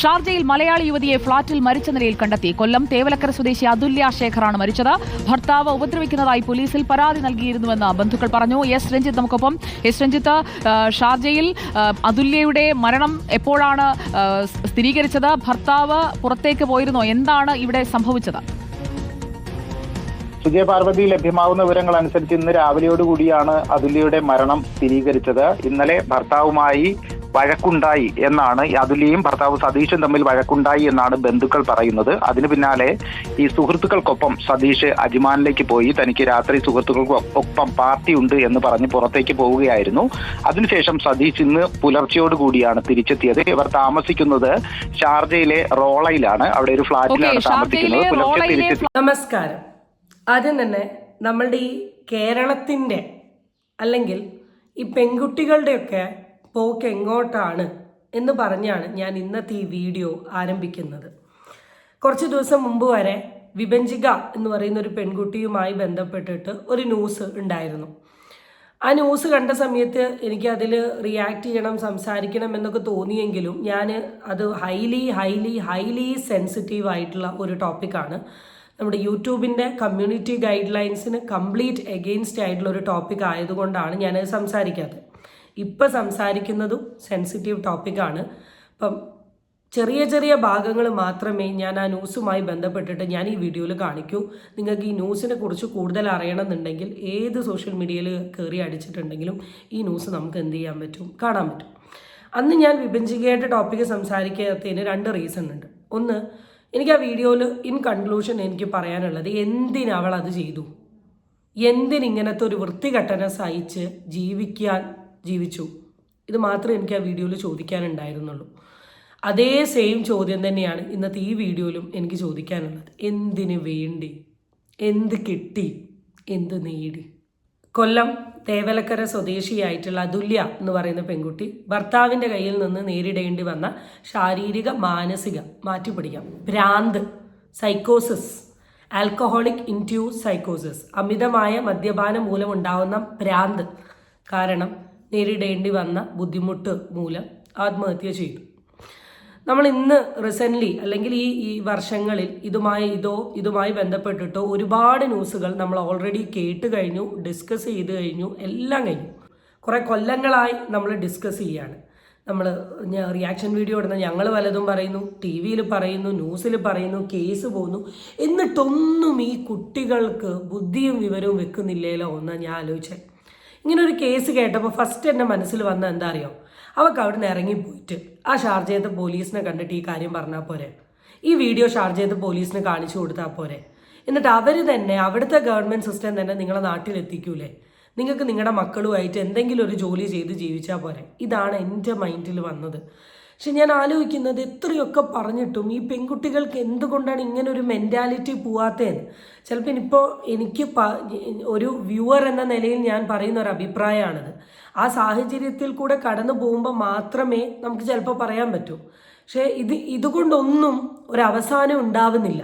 ഷാർജയിൽ മലയാളി യുവതിയെ ഫ്ളാറ്റിൽ മരിച്ച നിലയിൽ കണ്ടെത്തി. കൊല്ലം തേവലക്കര സ്വദേശി അതുല്യ ശേഖറാണ് മരിച്ചത്. ഭർത്താവ് ഉപദ്രവിക്കുന്നതായി പോലീസിൽ പരാതി നൽകിയിരുന്നുവെന്ന് ബന്ധുക്കൾ പറഞ്ഞു. എസ്. രഞ്ജിത്ത് നമുക്കൊപ്പം. എസ്. രഞ്ജിത്ത് ഷാർജയിൽ അതുല്യയുടെ മരണം എപ്പോഴാണ് സ്ഥിരീകരിച്ചത്? ഭർത്താവ് പുറത്തേക്ക് പോയിരുന്നോ. എന്താണ് ഇവിടെ സംഭവിച്ചത്? സുജയ പാർവതി ലഭ്യമാകുന്ന വിവരങ്ങൾ അനുസരിച്ച് ഇന്ന് രാവിലെയോടുകൂടിയാണ് അതുല്യയുടെ മരണം സ്ഥിരീകരിച്ചത്. ഇന്നലെ ഭർത്താവുമായി വഴക്കുണ്ടായി എന്നാണ് അതുലിയും ഭർത്താവ് സതീഷും തമ്മിൽ വഴക്കുണ്ടായി എന്നാണ് ബന്ധുക്കൾ പറയുന്നത്. അതിന് പിന്നാലെ ഈ സുഹൃത്തുക്കൾക്കൊപ്പം സതീഷ് അജിമാനിലേക്ക് പോയി. തനിക്ക് രാത്രി സുഹൃത്തുക്കൾക്കൊപ്പം പാർട്ടി ഉണ്ട് എന്ന് പറഞ്ഞ് പുറത്തേക്ക് പോവുകയായിരുന്നു. അതിനുശേഷം സതീഷ് ഇന്ന് പുലർച്ചയോടുകൂടിയാണ് തിരിച്ചെത്തിയത്. ഇവർ താമസിക്കുന്നത് ഷാർജയിലെ റോളയിലാണ്. അവിടെ ഒരു ഫ്ലാറ്റിലാണ് ഫ്ളാറ്റിലാണ് താമസിക്കുന്നത്. പുലർച്ചെ തിരിച്ചെത്തി നമസ്കാരം. ആദ്യം തന്നെ നമ്മളുടെ ഈ കേരളത്തിന്റെ അല്ലെങ്കിൽ ഈ പെൺകുട്ടികളുടെയൊക്കെ പോക്ക് എങ്ങോട്ടാണ് എന്ന് പറഞ്ഞാണ് ഞാൻ ഇന്നത്തെ ഈ വീഡിയോ ആരംഭിക്കുന്നത്. കുറച്ച് ദിവസം മുമ്പ് വരെ വിഭജിക എന്ന് പറയുന്ന ഒരു പെൺകുട്ടിയുമായി ബന്ധപ്പെട്ടിട്ട് ഒരു ന്യൂസ് ഉണ്ടായിരുന്നു. ആ ന്യൂസ് കണ്ട സമയത്ത് എനിക്ക് അതിൽ റിയാക്ട് ചെയ്യണം സംസാരിക്കണം എന്നൊക്കെ തോന്നിയെങ്കിലും ഞാൻ അത് ഹൈലി ഹൈലി ഹൈലി സെൻസിറ്റീവ് ആയിട്ടുള്ള ഒരു ടോപ്പിക്കാണ് നമ്മുടെ യൂട്യൂബിന്റെ കമ്മ്യൂണിറ്റി ഗൈഡ് ലൈൻസിന് കംപ്ലീറ്റ് എഗെയിൻസ്റ്റ് ആയിട്ടുള്ള ഒരു ടോപ്പിക് ആയതുകൊണ്ടാണ് ഞാനത് സംസാരിക്കാത്തത്. ഇപ്പം സംസാരിക്കുന്നതും സെൻസിറ്റീവ് ടോപ്പിക്കാണ് അപ്പം ചെറിയ ചെറിയ ഭാഗങ്ങൾ മാത്രമേ ഞാൻ ആ ന്യൂസുമായി ബന്ധപ്പെട്ടിട്ട് ഞാൻ ഈ വീഡിയോയിൽ കാണിക്കൂ. നിങ്ങൾക്ക് ഈ ന്യൂസിനെ കുറിച്ച് കൂടുതൽ അറിയണമെന്നുണ്ടെങ്കിൽ ഏത് സോഷ്യൽ മീഡിയയിൽ കയറി അടിച്ചിട്ടുണ്ടെങ്കിലും ഈ ന്യൂസ് നമുക്ക് എന്ത് ചെയ്യാൻ പറ്റും? കാണാൻ പറ്റും. അന്ന് ഞാൻ വിഭജിക്കേണ്ട ടോപ്പിക്ക് സംസാരിക്കാത്തതിന് രണ്ട് റീസൺ ഉണ്ട്. ഒന്ന് എനിക്ക് ആ വീഡിയോയിൽ ഇൻ കൺക്ലൂഷൻ എനിക്ക് പറയാനുള്ളത് എന്തിന് അവൾ അത് ചെയ്തു? എന്തിനിങ്ങനത്തെ ഒരു വൃത്തികെട്ടനെ സഹിച്ച് ജീവിക്കാൻ ജീവിച്ചു. ഇത് മാത്രമേ എനിക്ക് ആ വീഡിയോയിൽ ചോദിക്കാനുണ്ടായിരുന്നുള്ളൂ. അതേ സെയിം ചോദ്യം തന്നെയാണ് ഇന്നത്തെ ഈ വീഡിയോയിലും എനിക്ക് ചോദിക്കാനുള്ളത്. എന്തിന് വേണ്ടി? എന്ത് കിട്ടി? എന്ത് നേടി? കൊല്ലം തേവലക്കര സ്വദേശിയായിട്ടുള്ള അതുല്യ എന്ന് പറയുന്ന പെൺകുട്ടി ഭർത്താവിന്റെ കയ്യിൽ നിന്ന് നേരിടേണ്ടി വന്ന ശാരീരിക മാനസിക മാറ്റിപ്പിടിക്കാം. ഭ്രാന്ത് സൈക്കോസിസ് ആൽക്കഹോളിക് ഇന്റ്യൂസ് സൈക്കോസിസ് അമിതമായ മദ്യപാനം മൂലമുണ്ടാവുന്ന ഭ്രാന്ത്. കാരണം നേരിടേണ്ടി വന്ന ബുദ്ധിമുട്ട് മൂലം ആത്മഹത്യ ചെയ്തു. നമ്മൾ ഇന്ന് റീസെന്റ്ലി അല്ലെങ്കിൽ ഈ ഈ വർഷങ്ങളിൽ ഇതുമായി ഇതോ ഇതുമായി ബന്ധപ്പെട്ടിട്ടോ ഒരുപാട് ന്യൂസുകൾ നമ്മൾ ഓൾറെഡി കേട്ട് കഴിഞ്ഞു ഡിസ്കസ് ചെയ്ത് കഴിഞ്ഞു എല്ലാം കഴിഞ്ഞു. കുറേ കൊല്ലങ്ങളായി നമ്മൾ ഡിസ്കസ് ചെയ്യാണ്. നമ്മൾ റിയാക്ഷൻ വീഡിയോ ഇടുന്ന ഞങ്ങൾ പലതും പറയുന്നു ടി വിയിൽ പറയുന്നു ന്യൂസിൽ പറയുന്നു കേസ് പോകുന്നു. എന്നിട്ടൊന്നും ഈ കുട്ടികൾക്ക് ബുദ്ധിയും വിവരവും വെക്കുന്നില്ലല്ലോ എന്ന് ഞാൻ ആലോചിച്ചത് ഇങ്ങനെ ഒരു കേസ് കേട്ടപ്പോൾ ഫസ്റ്റ് എന്റെ മനസ്സിൽ വന്ന എന്താ അറിയോ? അവൾക്ക് അവിടെ നിന്ന് ഇറങ്ങിപ്പോയിട്ട് ആ ഷാർജയത്തെ പോലീസിനെ കണ്ടിട്ട് ഈ കാര്യം പറഞ്ഞാൽ പോരെ. ഈ വീഡിയോ ഷാർജയത്തെ പോലീസിന് കാണിച്ചു കൊടുത്താൽ പോരെ. എന്നിട്ട് അവർ തന്നെ അവിടുത്തെ ഗവൺമെന്റ് സിസ്റ്റം തന്നെ നിങ്ങളെ നാട്ടിലെത്തിക്കൂലേ? നിങ്ങൾക്ക് നിങ്ങളുടെ മക്കളുമായിട്ട് എന്തെങ്കിലും ഒരു ജോലി ചെയ്ത് ജീവിച്ചാൽ പോരെ. ഇതാണ് എന്റെ മൈൻഡിൽ വന്നത്. പക്ഷെ ഞാൻ ആലോചിക്കുന്നത് എത്രയൊക്കെ പറഞ്ഞിട്ടും ഈ പെൺകുട്ടികൾക്ക് എന്തുകൊണ്ടാണ് ഇങ്ങനെ ഒരു മെന്റാലിറ്റി പോവാത്തതെന്ന്? ചിലപ്പോൾ ഇനിയിപ്പോൾ എനിക്ക് ഒരു വ്യൂവർ എന്ന നിലയിൽ ഞാൻ പറയുന്ന ഒരു അഭിപ്രായമാണിത്. ആ സാഹചര്യത്തിൽ കൂടെ കടന്നു പോകുമ്പോൾ മാത്രമേ നമുക്ക് ചിലപ്പോൾ പറയാൻ പറ്റൂ. പക്ഷേ ഇത് ഇതുകൊണ്ടൊന്നും ഒരു അവസാനം ഉണ്ടാവുന്നില്ല.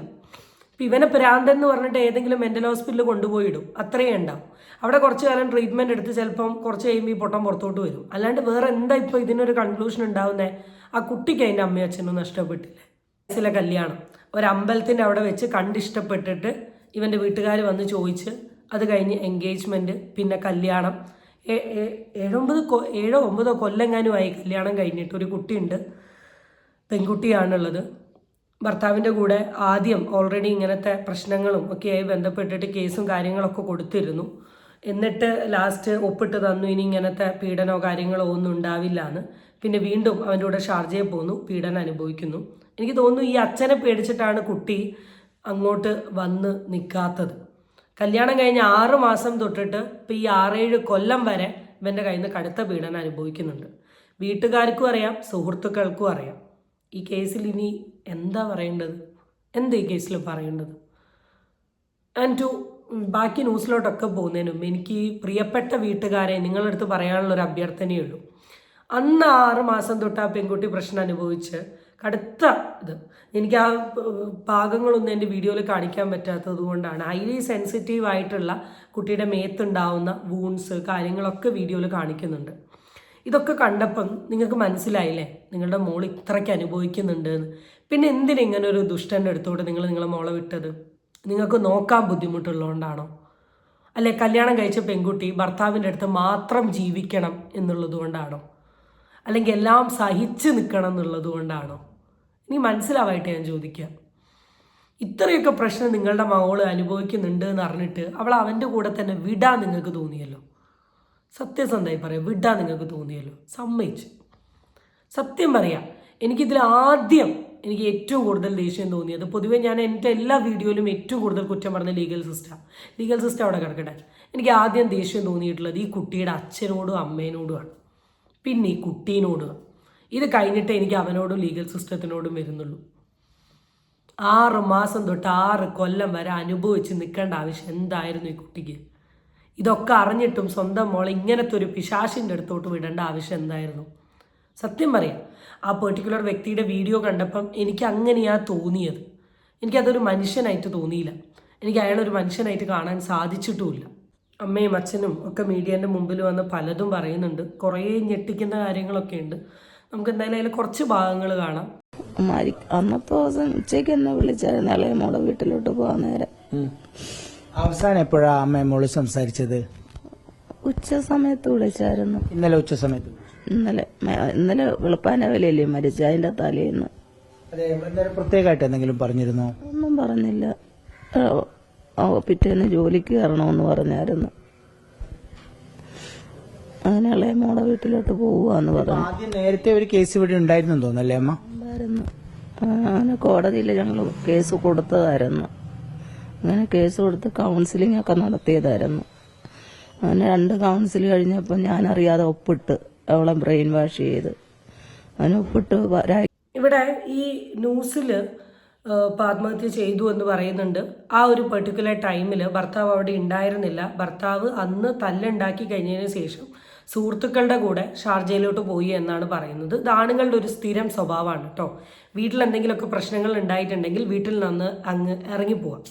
ഇപ്പം ഇവനെ എന്ന് പറഞ്ഞിട്ട് ഏതെങ്കിലും മെന്റൽ ഹോസ്പിറ്റലിൽ കൊണ്ടുപോയിടും. അത്രയേ ഉണ്ടാവും. അവിടെ കുറച്ച് കാലം ട്രീറ്റ്മെന്റ് എടുത്ത് ചിലപ്പം കുറച്ച് കഴിയുമ്പോൾ ഈ പൊട്ടം പുറത്തോട്ട് വരും. അല്ലാണ്ട് വേറെ എന്താ ഇപ്പോൾ ഇതിനൊരു കൺക്ലൂഷൻ ഉണ്ടാവുന്നത് ആ കുട്ടിക്ക് അതിന്റെ അമ്മയും അച്ഛനും നഷ്ടപ്പെട്ടില്ലേ. ചില കല്യാണം. ഒരമ്പലത്തിന്റെ അവിടെ വെച്ച് കണ്ടിഷ്ടപ്പെട്ടിട്ട് ഇവന്റെ വീട്ടുകാർ വന്ന് ചോദിച്ച് അത് കഴിഞ്ഞ് എൻഗേജ്മെന്റ് പിന്നെ കല്യാണം. ഏഴൊമ്പത് കൊ- ഏഴോ ഒമ്പതോ കൊല്ലെങ്ങാനുമായി കല്യാണം കഴിഞ്ഞിട്ട് ഒരു കുട്ടിയുണ്ട്. പെൺകുട്ടിയാണുള്ളത്. ഭർത്താവിന്റെ കൂടെ ആദ്യം ഓൾറെഡി ഇങ്ങനത്തെ പ്രശ്നങ്ങളും ഒക്കെയായി ബന്ധപ്പെട്ടിട്ട് കേസും കാര്യങ്ങളൊക്കെ കൊടുത്തിരുന്നു. എന്നിട്ട് ലാസ്റ്റ് ഒപ്പിട്ട് തന്നു. ഇനി ഇങ്ങനത്തെ പീഡനമോ കാര്യങ്ങളോ ഒന്നും ഉണ്ടാവില്ല എന്ന്. പിന്നെ വീണ്ടും അവന്റെ കൂടെ ഷാർജയിൽ പോന്നു പീഡനം അനുഭവിക്കുന്നു. എനിക്ക് തോന്നുന്നു ഈ അച്ഛനെ പേടിച്ചിട്ടാണ് കുട്ടി അങ്ങോട്ട് വന്ന് നിൽക്കാത്തത് കല്യാണം കഴിഞ്ഞ് ആറ് മാസം തൊട്ടിട്ട് ഇപ്പം ഈ ആറേഴ് കൊല്ലം വരെ ഇവന്റെ കയ്യിൽ നിന്ന് കടുത്ത പീഡനം അനുഭവിക്കുന്നുണ്ട്. വീട്ടുകാർക്കും അറിയാം സുഹൃത്തുക്കൾക്കും അറിയാം. ഈ കേസിൽ ഇനി എന്താ പറയേണ്ടത്? എന്താ ഈ കേസിൽ പറയേണ്ടത്? ആൻഡ് ടു ബാക്കി ന്യൂസിലോട്ടൊക്കെ പോകുന്നതിനും എനിക്ക് പ്രിയപ്പെട്ട വീട്ടുകാരെ നിങ്ങളടുത്ത് പറയാനുള്ള ഒരു അഭ്യർത്ഥനയേ ഉള്ളൂ. അന്ന് ആറ് മാസം തൊട്ട് ആ പെൺകുട്ടി പ്രശ്നം അനുഭവിച്ച്. കടുത്ത ഇത്. എനിക്ക് ആ ഭാഗങ്ങളൊന്നും എന്റെ വീഡിയോയിൽ കാണിക്കാൻ പറ്റാത്തത് കൊണ്ടാണ്. ഹൈലി സെൻസിറ്റീവ് ആയിട്ടുള്ള കുട്ടിയുടെ മേത്തുണ്ടാവുന്ന വൂൺസ് കാര്യങ്ങളൊക്കെ വീഡിയോയിൽ കാണിക്കുന്നുണ്ട്. ഇതൊക്കെ കണ്ടപ്പം നിങ്ങൾക്ക് മനസ്സിലായില്ലേ? നിങ്ങളുടെ മോൾ ഇത്രയ്ക്ക് അനുഭവിക്കുന്നുണ്ട് എന്ന് പിന്നെ എന്തിനാ ഇങ്ങനെ ഒരു ദുഷ്ടന്റെ അടുത്തോട്ട് നിങ്ങൾ നിങ്ങളെ മോളെ വിട്ടത്? നിങ്ങൾക്ക് നോക്കാൻ ബുദ്ധിമുട്ടുള്ളതുകൊണ്ടാണോ? അല്ലെ കല്യാണം കഴിച്ച പെൺകുട്ടി ഭർത്താവിന്റെ അടുത്ത് മാത്രം ജീവിക്കണം എന്നുള്ളത് കൊണ്ടാണോ? അല്ലെങ്കിൽ എല്ലാം സഹിച്ചു നിൽക്കണം എന്നുള്ളത് കൊണ്ടാണോ? ഇനി മനസ്സിലാവായിട്ട് ഞാൻ ചോദിക്കുക ഇത്രയൊക്കെ പ്രശ്നം നിങ്ങളുടെ മകൾ അനുഭവിക്കുന്നുണ്ട് എന്ന് അറിഞ്ഞിട്ട് അവൾ അവന്റെ കൂടെ തന്നെ വിടാൻ നിങ്ങൾക്ക് തോന്നിയല്ലോ. സത്യസന്ധമായി പറയാം വിടാൻ നിങ്ങൾക്ക് തോന്നിയല്ലോ. സമ്മതിച്ചു. സത്യം പറയാം എനിക്കിതിൽ ആദ്യം എനിക്ക് ഏറ്റവും കൂടുതൽ ദേഷ്യം തോന്നിയത് പൊതുവേ ഞാൻ എന്റെ എല്ലാ വീഡിയോയിലും ഏറ്റവും കൂടുതൽ കുറ്റം പറഞ്ഞ ലീഗൽ സിസ്റ്റം ലീഗൽ സിസ്റ്റം അവിടെ കിടക്കട്ടെ. എനിക്ക് ആദ്യം ദേഷ്യം തോന്നിയിട്ടുള്ളത് ഈ കുട്ടിയുടെ അച്ഛനോടും അമ്മേനോടുമാണ് പിന്നെ ഈ കുട്ടീനോട്. ഇത് കഴിഞ്ഞിട്ട് എനിക്ക് അവനോടും ലീഗൽ സിസ്റ്റത്തിനോടും വരുന്നുള്ളൂ. ആറ് മാസം തൊട്ട് ആറ് കൊല്ലം വരെ അനുഭവിച്ച് നിൽക്കേണ്ട ആവശ്യം എന്തായിരുന്നു ഈ കുട്ടിക്ക്? ഇതൊക്കെ അറിഞ്ഞിട്ടും സ്വന്തം മോളെ ഇങ്ങനത്തെ ഒരു പിശാശിന്റെ അടുത്തോട്ട് വിടേണ്ട ആവശ്യം എന്തായിരുന്നു? സത്യം പറയാം ആ പെർട്ടിക്കുലർ വ്യക്തിയുടെ വീഡിയോ കണ്ടപ്പം എനിക്ക് അങ്ങനെയാ തോന്നിയത്. എനിക്കതൊരു മനുഷ്യനായിട്ട് തോന്നിയില്ല. എനിക്ക് അയാളൊരു മനുഷ്യനായിട്ട് കാണാൻ സാധിച്ചിട്ടുമില്ല. അമ്മയും അച്ഛനും ഒക്കെ മീഡിയേന്റെ മുമ്പിൽ വന്ന് പലതും പറയുന്നുണ്ട്. കുറേ ഞെട്ടിക്കുന്ന കാര്യങ്ങളൊക്കെ ഉണ്ട്. നമുക്ക് എന്തായാലും അതിൽ കുറച്ച് ഭാഗങ്ങൾ കാണാം. അന്നത്തെ ദിവസം ഉച്ചയ്ക്ക് എന്നെ വിളിച്ചായിരുന്നു. അല്ലെങ്കിൽ മോളെ വീട്ടിലോട്ട് പോകാൻ നേരം. അവസാനം എപ്പോഴാ അമ്മ മോൾ സംസാരിച്ചത്? ഉച്ച സമയത്ത് വിളിച്ചായിരുന്നു. ഇന്നലെ ഉച്ച സമയത്ത് ഇന്നലെ. ഇന്നലെ വെളുപ്പാനവലല്ലേ മരിച്ച അതിന്റെ തലേന്ന്. പ്രത്യേകമായിട്ട് എന്തെങ്കിലും പറഞ്ഞിരുന്നോ? ഒന്നും പറഞ്ഞില്ല. പിറ്റേന്ന് ജോലിക്ക് കയറണമെന്ന് പറഞ്ഞായിരുന്നു. അങ്ങനെ ഇളയ മോളെ വീട്ടിലോട്ട് പോവാന്ന് പറഞ്ഞു. ആദ്യം നേരത്തെ ഒരു കേസ് ഇവിടെ ഉണ്ടായിരുന്നു തോന്നല്ലേ അമ്മ? ഉണ്ടായിരുന്നു. അങ്ങനെ കോടതിയിൽ ഞങ്ങൾ കേസ് കൊടുത്തതായിരുന്നു. അങ്ങനെ കേസ് കൊടുത്ത് കൗൺസിലിംഗ് ഒക്കെ നടത്തിയതായിരുന്നു. അങ്ങനെ രണ്ട് കൗൺസിൽ കഴിഞ്ഞപ്പോൾ ഞാനറിയാതെ ഒപ്പിട്ട് അവളെ ബ്രെയിൻ വാഷ് ചെയ്ത്. അങ്ങനെ ഒപ്പിട്ട് ഇവിടെ ഈ ന്യൂസിൽ ആത്മഹത്യ ചെയ്തു എന്ന് പറയുന്നുണ്ട്. ആ ഒരു പെർട്ടിക്കുലർ ടൈമിൽ ഭർത്താവ് അവിടെ ഉണ്ടായിരുന്നില്ല. ഭർത്താവ് അന്ന് തല്ലുണ്ടാക്കി കഴിഞ്ഞതിന് ശേഷം സുഹൃത്തുക്കളുടെ കൂടെ ഷാർജയിലോട്ട് പോയി എന്നാണ് പറയുന്നത്. ഇത് ആണുങ്ങളുടെ ഒരു സ്ഥിരം സ്വഭാവമാണ് കേട്ടോ. വീട്ടിൽ എന്തെങ്കിലുമൊക്കെ പ്രശ്നങ്ങൾ ഉണ്ടായിട്ടുണ്ടെങ്കിൽ വീട്ടിൽ നിന്ന് അങ്ങ് ഇറങ്ങിപ്പോവാം.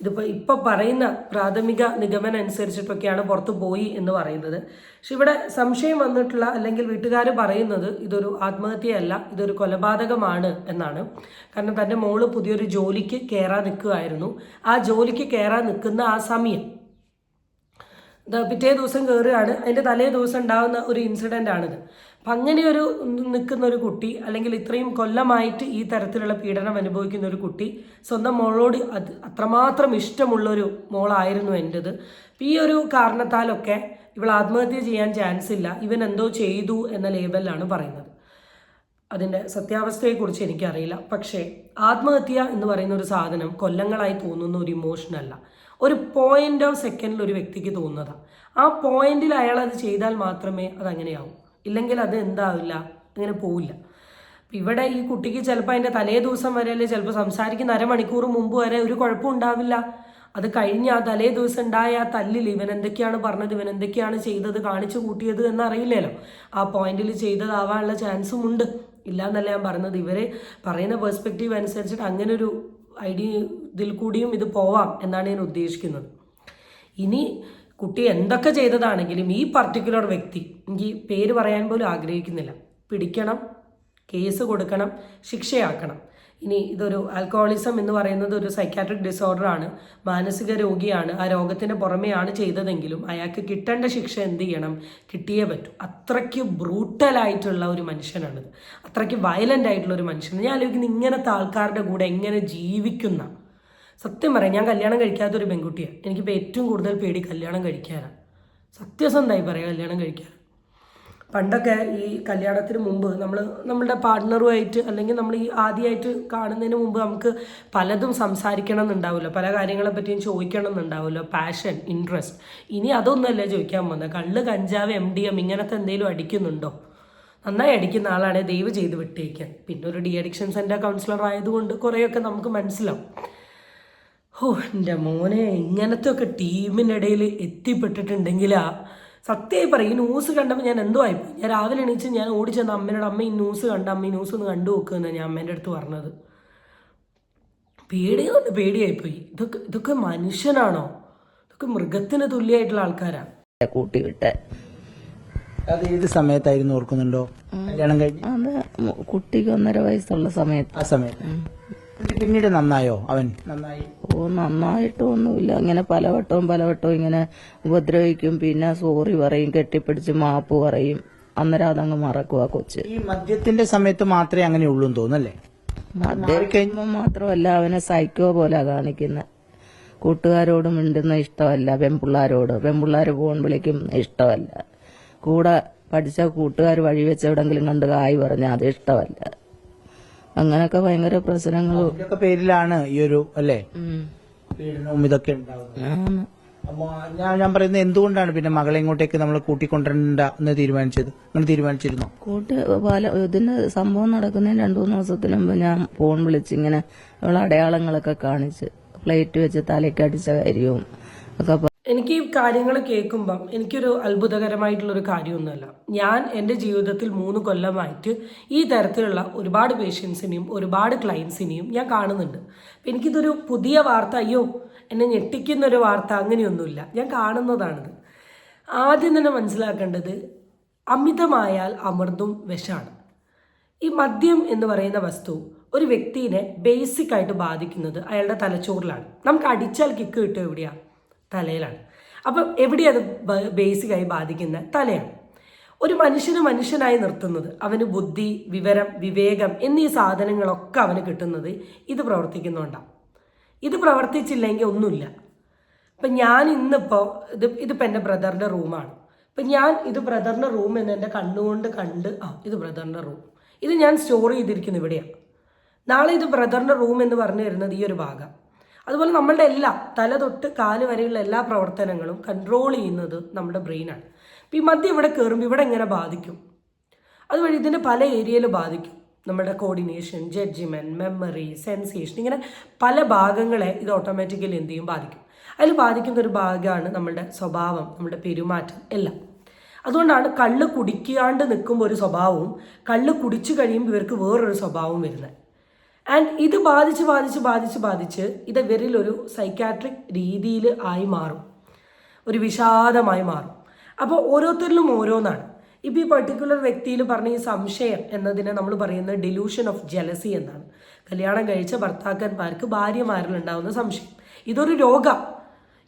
ഇതിപ്പോൾ ഇപ്പോൾ പറയുന്ന പ്രാഥമിക നിഗമനം അനുസരിച്ചിട്ടൊക്കെയാണ് പുറത്തു പോയി എന്ന് പറയുന്നത്. പക്ഷെ ഇവിടെ സംശയം വന്നിട്ടുള്ള അല്ലെങ്കിൽ വീട്ടുകാർ പറയുന്നത് ഇതൊരു ആത്മഹത്യയല്ല ഇതൊരു കൊലപാതകമാണ് എന്നാണ്. കാരണം തന്റെ മോൾ പുതിയൊരു ജോലിക്ക് കയറാൻ നിൽക്കുകയായിരുന്നു ആ ജോലിക്ക് കയറാൻ നിൽക്കുന്ന ആ സമയം. പിറ്റേ ദിവസം കയറുകയാണ് അതിന്റെ തലേ ദിവസം ഉണ്ടാകുന്ന ഒരു ഇൻസിഡന്റ് ആണിത്. അപ്പം അങ്ങനെ ഒരു നിൽക്കുന്ന ഒരു കുട്ടി അല്ലെങ്കിൽ ഇത്രയും കൊല്ലമായിട്ട് ഈ തരത്തിലുള്ള പീഡനം അനുഭവിക്കുന്ന ഒരു കുട്ടി സ്വന്തം മോളോട് അത് അത്രമാത്രം ഇഷ്ടമുള്ളൊരു മോളായിരുന്നു എന്റെത്. ഈ ഒരു കാരണത്താലൊക്കെ ഇവൾ ആത്മഹത്യ ചെയ്യാൻ ചാൻസ് ഇല്ല ഇവൻ എന്തോ ചെയ്തു എന്ന ലേബലിലാണ് പറയുന്നത്. അതിന്റെ സത്യാവസ്ഥയെക്കുറിച്ച് എനിക്കറിയില്ല. പക്ഷേ ആത്മഹത്യ എന്ന് പറയുന്ന ഒരു സാധനം കൊല്ലങ്ങളായി തോന്നുന്ന ഒരു ഇമോഷൻ അല്ല ഒരു പോയിന്റ് ഓഫ് സെക്കൻഡിൽ ഒരു വ്യക്തിക്ക് തോന്നുന്നതാണ് ആ പോയിന്റിൽ അയാൾ അത് ചെയ്താൽ മാത്രമേ അത് അങ്ങനെയാവും ഇല്ലെങ്കിൽ അത് എന്താവില്ല? അങ്ങനെ പോവില്ല. ഇവിടെ ഈ കുട്ടിക്ക് ചിലപ്പോൾ അതിന്റെ തലേ ദിവസം വരെ അല്ലെങ്കിൽ ചിലപ്പോൾ സംസാരിക്കുന്ന അരമണിക്കൂർ മുമ്പ് വരെ ഒരു കുഴപ്പം ഉണ്ടാവില്ല. അത് കഴിഞ്ഞ് ആ തലേ ദിവസം ഉണ്ടായ ആ തല്ലിൽ ഇവൻ എന്തൊക്കെയാണ് പറഞ്ഞത്? ഇവൻ എന്തൊക്കെയാണ് ചെയ്തത്? കാണിച്ചു കൂട്ടിയത് എന്ന് അറിയില്ലല്ലോ ആ പോയിന്റിൽ ചെയ്തതാവാനുള്ള ചാൻസും ഉണ്ട്. ഇല്ല എന്നല്ല ഞാൻ പറഞ്ഞത്. ഇവരെ പറയുന്ന പെർസ്പെക്റ്റീവ് അനുസരിച്ചിട്ട് അങ്ങനെ ഒരു ഐഡിയ ഇതിൽ കൂടിയും ഇത് പോവാം എന്നാണ് ഞാൻ ഉദ്ദേശിക്കുന്നത്. ഇനി കുട്ടി എന്തൊക്കെ ചെയ്തതാണെങ്കിലും ഈ പർട്ടിക്കുലർ വ്യക്തി എനിക്ക് പേര് പറയാൻ പോലും ആഗ്രഹിക്കുന്നില്ല. പിടിക്കണം കേസ് കൊടുക്കണം ശിക്ഷയാക്കണം. ഇനി ഇതൊരു ആൽക്കഹോളിസം എന്ന് പറയുന്നത് ഒരു സൈക്കാട്രിക് ഡിസോർഡറാണ് മാനസിക രോഗിയാണ്. ആ രോഗത്തിന് പുറമെയാണ് ചെയ്തതെങ്കിലും അയാൾക്ക് കിട്ടേണ്ട ശിക്ഷ എന്ത് ചെയ്യണം? കിട്ടിയേ പറ്റൂ. അത്രയ്ക്ക് ബ്രൂട്ടലായിട്ടുള്ള ഒരു മനുഷ്യനാണിത്. അത്രയ്ക്ക് വയലന്റ് ആയിട്ടുള്ള ഒരു മനുഷ്യൻ ഞാൻ ആലോചിക്കുന്നത് ഇങ്ങനത്തെ ആൾക്കാരുടെ കൂടെ എങ്ങനെ ജീവിക്കുന്ന സത്യം പറയാം ഞാൻ കല്യാണം കഴിക്കാത്ത ഒരു പെൺകുട്ടിയാണ്. എനിക്കിപ്പോൾ ഏറ്റവും കൂടുതൽ പേടി കല്യാണം കഴിക്കാനാണ്. സത്യസന്ധമായി പറയാം കല്യാണം കഴിക്കാൻ പണ്ടൊക്കെ ഈ കല്യാണത്തിന് മുമ്പ് നമ്മൾ നമ്മളുടെ പാർട്ട്ണറുമായിട്ട് അല്ലെങ്കിൽ നമ്മൾ ഈ ആദ്യമായിട്ട് കാണുന്നതിന് മുമ്പ് നമുക്ക് പലതും സംസാരിക്കണം എന്നുണ്ടാവുമല്ലോ. പല കാര്യങ്ങളെ പറ്റിയും ചോദിക്കണം എന്നുണ്ടാവുമല്ലോ. പാഷൻ ഇൻട്രസ്റ്റ് ഇനി അതൊന്നുമല്ല ചോദിക്കാൻ പോകുന്നത്. കള്ള് കഞ്ചാവ് എം ഡി എം ഇങ്ങനത്തെ എന്തെങ്കിലും അടിക്കുന്നുണ്ടോ? നന്നായി അടിക്കുന്ന ആളാണ് ദയവ് ചെയ്ത് വിട്ടേക്കാൻ പിന്നെ ഒരു ഡി അഡിക്ഷൻ സെന്റർ കൗൺസിലർ ആയതുകൊണ്ട് കുറേയൊക്കെ നമുക്ക് മനസ്സിലാവും. ഓ എന്റെ മോനെ ഇങ്ങനത്തെ ഒക്കെ ടീമിനിടയിൽ എത്തിപ്പെട്ടിട്ടുണ്ടെങ്കിലാ. സത്യമായി പറയും ഈ ന്യൂസ് കണ്ടപ്പോൾ ഞാൻ എന്തോ ആയിപ്പോയി ഞാൻ രാവിലെ എണീച്ച് ഞാൻ ഓടി ചെന്ന അമ്മേനോട് അമ്മ ഈ ന്യൂസ് കണ്ട അമ്മ ഈ ന്യൂസ് ഒന്ന് കണ്ടു നോക്കുമെന്നാണ് ഞാൻ അമ്മേന്റെ അടുത്ത് പറഞ്ഞത്. പേടിയുണ്ട് പേടിയായിപ്പോയി ഇതൊക്കെ ഇതൊക്കെ മനുഷ്യനാണോ? ഇതൊക്കെ മൃഗത്തിന് തുല്യമായിട്ടുള്ള ആൾക്കാരാണ് കൂട്ടിവിട്ടെ. അത് ഏത് സമയത്തായിരുന്നു ഓർക്കുന്നുണ്ടോ? കല്യാണം കഴിഞ്ഞ്? കുട്ടിക്ക് ഒന്നര വയസ്സുള്ള സമയത്ത്. ആ സമയത്ത്. പിന്നീട് നന്നായോ അവൻ? നന്നായി. ഓ നന്നായിട്ടൊന്നുമില്ല. ഇങ്ങനെ പലവട്ടവും പലവട്ടവും ഇങ്ങനെ ഉപദ്രവിക്കും. പിന്നെ സോറി പറയും കെട്ടിപ്പിടിച്ച് മാപ്പ് പറയും. അന്നേരം അതങ്ങ് മറക്കുക കൊച്ച്. ഈ മദ്യത്തിന്റെ സമയത്ത് മാത്രമേ അങ്ങനെ ഉള്ളൂ തോന്നല്ലേ മദ്യം മാത്രമല്ല അവനെ സൈക്കോ പോലെ കാണിക്കുന്നത് കൂട്ടുകാരോട് മിണ്ടുന്ന ഇഷ്ടമല്ല പെൺപിള്ളാരോട്. പെൺപിള്ളാർ ഫോൺ വിളിക്കും ഇഷ്ടമല്ല. കൂടെ പഠിച്ച കൂട്ടുകാർ വഴി വെച്ച് എവിടെങ്കിലും കണ്ട് കായ് പറഞ്ഞാൽ അത് ഇഷ്ടമല്ല. അങ്ങനൊക്കെ ഭയങ്കര പ്രശ്നങ്ങൾ. പേരിലാണ് ഈ ഒരു അല്ലേ. പീഡനവും ഇതൊക്കെ ഉണ്ടാവുന്നത്. അപ്പൊ ഞാൻ ഞാൻ പറയുന്നത് എന്തുകൊണ്ടാണ് പിന്നെ മകളെ ഇങ്ങോട്ടേക്ക് നമ്മൾ കൂട്ടിക്കൊണ്ടിരണ്ട എന്ന് തീരുമാനിച്ചത്? നിങ്ങൾ തീരുമാനിച്ചിരുന്നു? കൂട്ട് പല ഇതിന് സംഭവം നടക്കുന്നതിന് രണ്ടു മൂന്ന് ദിവസത്തിന് മുമ്പ് ഞാൻ ഫോൺ വിളിച്ച് ഇങ്ങനെ ഉള്ള അടയാളങ്ങളൊക്കെ കാണിച്ച് പ്ലേറ്റ് വെച്ച് തലയ്ക്കടിച്ച കാര്യവും ഒക്കെ എനിക്ക് ഈ കാര്യങ്ങൾ കേൾക്കുമ്പം എനിക്കൊരു അത്ഭുതകരമായിട്ടുള്ളൊരു കാര്യമൊന്നുമല്ല. ഞാൻ എന്റെ ജീവിതത്തിൽ മൂന്ന് കൊല്ലമായിട്ട് ഈ തരത്തിലുള്ള ഒരുപാട് പേഷ്യൻസിനെയും ഒരുപാട് ക്ലയൻസിനെയും ഞാൻ കാണുന്നുണ്ട്. അപ്പം എനിക്കിതൊരു പുതിയ വാർത്ത അയ്യോ എന്നെ ഞെട്ടിക്കുന്നൊരു വാർത്ത അങ്ങനെയൊന്നുമില്ല. ഞാൻ കാണുന്നതാണിത്. ആദ്യം തന്നെ മനസ്സിലാക്കേണ്ടത് അമിതമായാൽ അമൃതും വിഷാണ് ഈ മദ്യം എന്ന് പറയുന്ന വസ്തു ഒരു വ്യക്തിയെ ബേസിക് ആയിട്ട് ബാധിക്കുന്നത് അയാളുടെ തലച്ചോറിലാണ്. നമുക്ക് അടിച്ചാൽ കിക്ക് കിട്ടും എവിടെയാണ് തലയിലാണ്. അപ്പം എവിടെയത് ബേസിക്കായി ബാധിക്കുന്ന? തലയാണ്. ഒരു മനുഷ്യന് മനുഷ്യനായി നിർത്തുന്നത് അവന് ബുദ്ധി വിവരം വിവേകം എന്നീ സാധനങ്ങളൊക്കെ അവന് കിട്ടുന്നത് ഇത് പ്രവർത്തിക്കുന്നുണ്ടാവും ഇത് പ്രവർത്തിച്ചില്ലെങ്കിൽ ഒന്നുമില്ല. അപ്പം ഞാൻ ഇന്നിപ്പോൾ ഇത് ഇതിപ്പോൾ എന്റെ ബ്രദറിന്റെ റൂമാണ്. അപ്പം ഞാൻ ഇത് ബ്രദറിന്റെ റൂം എന്ന് എന്റെ കണ്ണുകൊണ്ട് കണ്ട് ആ ഇത് ബ്രദറിന്റെ റൂം. ഇത് ഞാൻ സ്റ്റോർ ചെയ്തിരിക്കുന്നു ഇവിടെയാണ് നാളെ ഇത് ബ്രദറിന്റെ റൂം എന്ന് പറഞ്ഞു തരുന്നത് ഈ ഒരു ഭാഗം. അതുപോലെ നമ്മളുടെ എല്ലാ തല തൊട്ട് കാൽ വരെയുള്ള എല്ലാ പ്രവർത്തനങ്ങളും കൺട്രോൾ ചെയ്യുന്നത് നമ്മുടെ ബ്രെയിനാണ് അപ്പം ഈ മദ്യം ഇവിടെ കയറുമ്പോൾ ഇവിടെ എങ്ങനെ ബാധിക്കും? അതുവഴി ഇതിന്റെ പല ഏരിയയിൽ ബാധിക്കും. നമ്മുടെ കോർഡിനേഷൻ ജഡ്ജ്മെന്റ് മെമ്മറി സെൻസേഷൻ ഇങ്ങനെ പല ഭാഗങ്ങളെ ഇത് ഓട്ടോമാറ്റിക്കലി എന്ത് ചെയ്യും? ബാധിക്കും. അതിൽ ബാധിക്കുന്ന ഒരു ഭാഗമാണ് നമ്മുടെ സ്വഭാവം നമ്മുടെ പെരുമാറ്റം എല്ലാം. അതുകൊണ്ടാണ് കള്ള് കുടിക്കാണ്ട് നിൽക്കുമ്പോൾ ഒരു സ്വഭാവവും കള്ള് കുടിച്ചു കഴിയുമ്പോൾ ഇവർക്ക് വേറൊരു സ്വഭാവവും വരുന്നത്. ആൻഡ് ഇത് ബാധിച്ച് ബാധിച്ച് ബാധിച്ച് ബാധിച്ച് ഇത് ഇവരിലൊരു സൈക്കാട്രിക് രീതിയിൽ ആയി മാറും. ഒരു വിഷാദമായി മാറും. അപ്പോൾ ഓരോരുത്തരിലും ഓരോന്നാണ്. ഇപ്പോൾ ഈ പെർട്ടിക്കുലർ വ്യക്തിയിൽ പറഞ്ഞ ഈ സംശയം എന്നതിനെ നമ്മൾ പറയുന്നത് ഡെലൂഷൻ ഓഫ് ജലസി എന്നാണ്. കല്യാണം കഴിച്ച ഭർത്താക്കന്മാർക്ക് ഭാര്യമാരിൽ ഉണ്ടാകുന്ന സംശയം. ഇതൊരു രോഗം.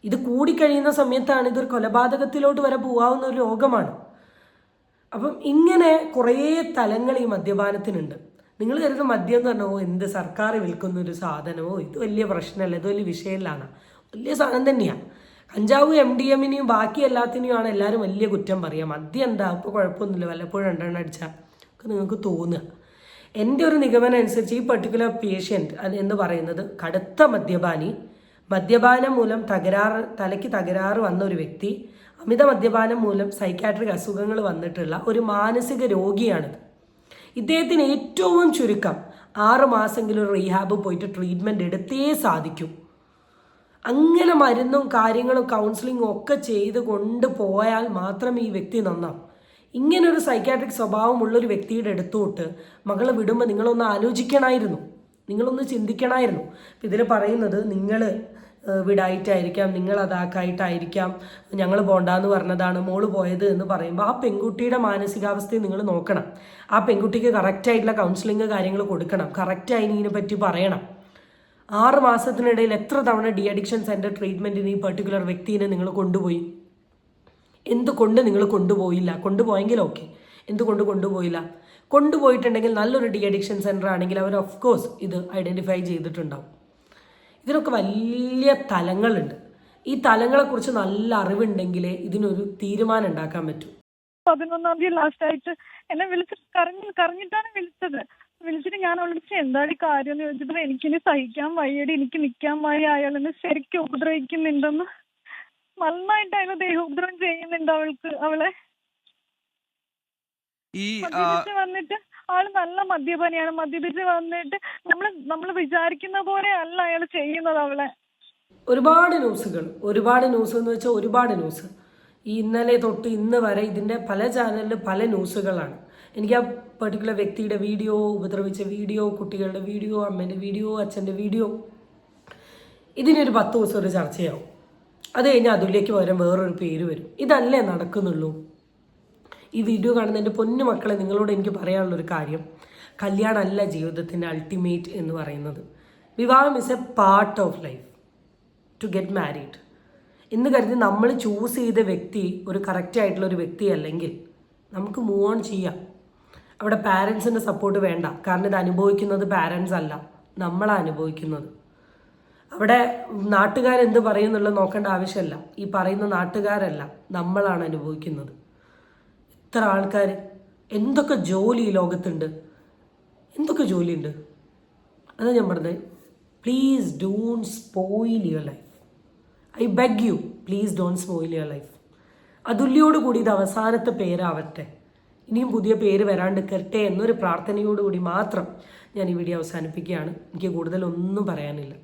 ഇത് കൂടിക്കഴിയുന്ന സമയത്താണ് ഇതൊരു കൊലപാതകത്തിലോട്ട് വരെ പോകാവുന്ന ഒരു രോഗമാണ്. അപ്പം ഇങ്ങനെ കുറേ തലങ്ങൾ ഈ മദ്യപാനത്തിനുണ്ട്. നിങ്ങൾ കരുതുന്ന മദ്യം എന്ന് പറഞ്ഞാൽ ഓ എന്ത് സർക്കാർ വിൽക്കുന്ന ഒരു സാധനമോ ഇത് വലിയ പ്രശ്നമല്ല ഇത് വലിയ വിഷയമില്ലാണ്. വലിയ സാധനം തന്നെയാണ് കഞ്ചാവ് എം ഡി എമ്മിനെയും ബാക്കി എല്ലാത്തിനെയുമാണ് എല്ലാവരും വലിയ കുറ്റം പറയുക. മദ്യം എന്താ? ഇപ്പോൾ കുഴപ്പമൊന്നുമില്ല. വല്ലപ്പോഴും രണ്ടെണ്ണം അടിച്ചാൽ ഒക്കെ നിങ്ങൾക്ക് തോന്നുക. എന്റെ ഒരു നിഗമനം അനുസരിച്ച് ഈ പെർട്ടിക്കുലർ പേഷ്യന്റ് എന്ന് പറയുന്നത് കടുത്ത മദ്യപാനി മദ്യപാനം മൂലം തകരാറ് തലയ്ക്ക് തകരാറ് വന്ന ഒരു വ്യക്തി അമിത മദ്യപാനം മൂലം സൈക്കാട്രിക് അസുഖങ്ങൾ വന്നിട്ടുള്ള ഒരു മാനസിക രോഗിയാണിത്. ഇദ്ദേഹത്തിന് ഏറ്റവും ചുരുക്കം ആറ് മാസമെങ്കിലും റീഹാബ് പോയിട്ട് ട്രീറ്റ്മെന്റ് എടുത്തേ സാധിക്കൂ. അങ്ങനെ മരുന്നും കാര്യങ്ങളും കൗൺസിലിങ്ങും ഒക്കെ ചെയ്ത് കൊണ്ട് പോയാൽ മാത്രം ഈ വ്യക്തി നന്നാവും. ഇങ്ങനൊരു സൈക്കാട്രിക് സ്വഭാവമുള്ളൊരു വ്യക്തിയുടെ അടുത്തോട്ട് മകളെ വിടുമ്പോൾ നിങ്ങളൊന്ന് ആലോചിക്കണമായിരുന്നു നിങ്ങളൊന്ന് ചിന്തിക്കണമായിരുന്നു ഇതിൽ പറയുന്നത് നിങ്ങൾ വിടായിട്ടായിരിക്കാം നിങ്ങൾ അതാക്കായിട്ടായിരിക്കാം ഞങ്ങൾ പോണ്ടാന്ന് പറഞ്ഞതാണ് മോൾ പോയത് എന്ന് പറയുമ്പോൾ ആ പെൺകുട്ടിയുടെ മാനസികാവസ്ഥയെ നിങ്ങൾ നോക്കണം. ആ പെൺകുട്ടിക്ക് കറക്റ്റായിട്ടുള്ള കൗൺസിലിംഗ് കാര്യങ്ങൾ കൊടുക്കണം. കറക്റ്റായി ഇതിനെ പറ്റി പറയണം. ആറ് മാസത്തിനിടയിൽ എത്ര തവണ ഡി അഡിക്ഷൻ സെന്റർ ട്രീറ്റ്മെന്റിന് ഈ പെർട്ടിക്കുലർ വ്യക്തിനെ നിങ്ങൾ കൊണ്ടുപോയി? എന്തുകൊണ്ട് നിങ്ങൾ കൊണ്ടുപോയില്ല? കൊണ്ടുപോയെങ്കിൽ ഓക്കെ എന്തുകൊണ്ട് കൊണ്ടുപോയില്ല? കൊണ്ടുപോയിട്ടുണ്ടെങ്കിൽ നല്ലൊരു ഡി അഡിക്ഷൻ സെന്റർ ആണെങ്കിൽ അവർ ഓഫ് കോഴ്സ് ഇത് ഐഡന്റിഫൈ ചെയ്തിട്ടുണ്ടാവും. ഇതിനൊക്കെ വലിയ തലങ്ങളുണ്ട്. ഈ തലങ്ങളെക്കുറിച്ച് നല്ല അറിവുണ്ടെങ്കിലേ ഇതിനൊരു തീരുമാനം ഉണ്ടാക്കാൻ പറ്റൂ. പതിനൊന്നാം തീയതി ലാസ്റ്റ് ആയിട്ട് എന്നെ വിളിച്ചിട്ട് കറങ്ങി കരഞ്ഞിട്ടാണ് വിളിച്ചത്. വിളിച്ചിട്ട് ഞാൻ അവളോട് എന്താ എന്താണ് ഈ കാര്യം എന്ന് ചോദിച്ചപ്പോൾ എനിക്കിനി സഹിക്കാൻ വയ്യടി എനിക്ക് നിൽക്കാൻ വയ്യ അയാൾ എന്നെ ശരിക്കും ഉപദ്രവിക്കുന്നുണ്ടെന്ന് നന്നായിട്ട് അയാൾ ദേഹോപദ്രവം ചെയ്യുന്നുണ്ട് അവൾക്ക് അവളെ. ഈ വന്നിട്ട് ആൾ നല്ല മദ്യപാനിയാണ്. മദ്യപിച്ച് വന്നിട്ട് നമ്മൾ നമ്മൾ വിചാരിക്കുന്ന പോലെ അല്ല അയാൾ ചെയ്യുന്നത് അവളെ. ഒരുപാട് ന്യൂസുകൾ. ഒരുപാട് ന്യൂസ് എന്ന് വെച്ചാൽ ഒരുപാട് ന്യൂസ്. ഈ ഇന്നലെ തൊട്ട് ഇന്ന് വരെ ഇതിന്റെ പല ചാനലിൽ പല ന്യൂസുകളാണ്. എനിക്ക് ആ പെർട്ടിക്കുലർ വ്യക്തിയുടെ വീഡിയോ ഉപദ്രവിച്ച വീഡിയോ കുട്ടികളുടെ വീഡിയോ അമ്മേന്റെ വീഡിയോ അച്ഛന്റെ വീഡിയോ ഇതിനൊരു പത്ത് ദിവസം ഒരു ചർച്ചയാവും. അത് കഴിഞ്ഞാൽ അതിലേക്ക് പകരം വേറൊരു പേര് വരും. ഇതല്ലേ നടക്കുന്നുള്ളൂ. ഈ വീഡിയോ കാണുന്ന എന്റെ പൊന്നു മക്കളെ നിങ്ങളോട് എനിക്ക് പറയാനുള്ളൊരു കാര്യം. കല്യാണമല്ല ജീവിതത്തിന്റെ അൾട്ടിമേറ്റ് എന്ന് പറയുന്നത്. വിവാഹം is a part of life to get married എന്ന് കരുതി നമ്മൾ ചൂസ് ചെയ്ത വ്യക്തി ഒരു കറക്റ്റ് ആയിട്ടുള്ള ഒരു വ്യക്തി അല്ലെങ്കിൽ നമുക്ക് മൂവ് ഓൺ ചെയ്യാം. അവിടെ പാരൻസിന്റെ സപ്പോർട്ട് വേണ്ട. കാരണം ഇത് അനുഭവിക്കുന്നത് പാരൻസ് അല്ല. നമ്മളാണ് അനുഭവിക്കുന്നത്. അവിടെ നാട്ടുകാരെന്ത് പറയും എന്നുള്ളത് നോക്കേണ്ട ആവശ്യമല്ല. ഈ പറയുന്ന നാട്ടുകാരല്ല. നമ്മളാണ് അനുഭവിക്കുന്നത്. എത്ര ആൾക്കാർ? എന്തൊക്കെ ജോലി ഈ ലോകത്തുണ്ട്? എന്തൊക്കെ ജോലിയുണ്ട്? അതാ ഞാൻ പറഞ്ഞത് please don't spoil your life I beg you please don't spoil your life അതുല്യോട് കൂടി ഇത് അവസാനത്തെ പേരാവട്ടെ. ഇനിയും പുതിയ പേര് വരാണ്ടിരിക്കട്ടെ എന്നൊരു പ്രാർത്ഥനയോടുകൂടി മാത്രം ഞാൻ ഈ വീഡിയോ അവസാനിപ്പിക്കുകയാണ്. എനിക്ക് കൂടുതലൊന്നും പറയാനില്ല.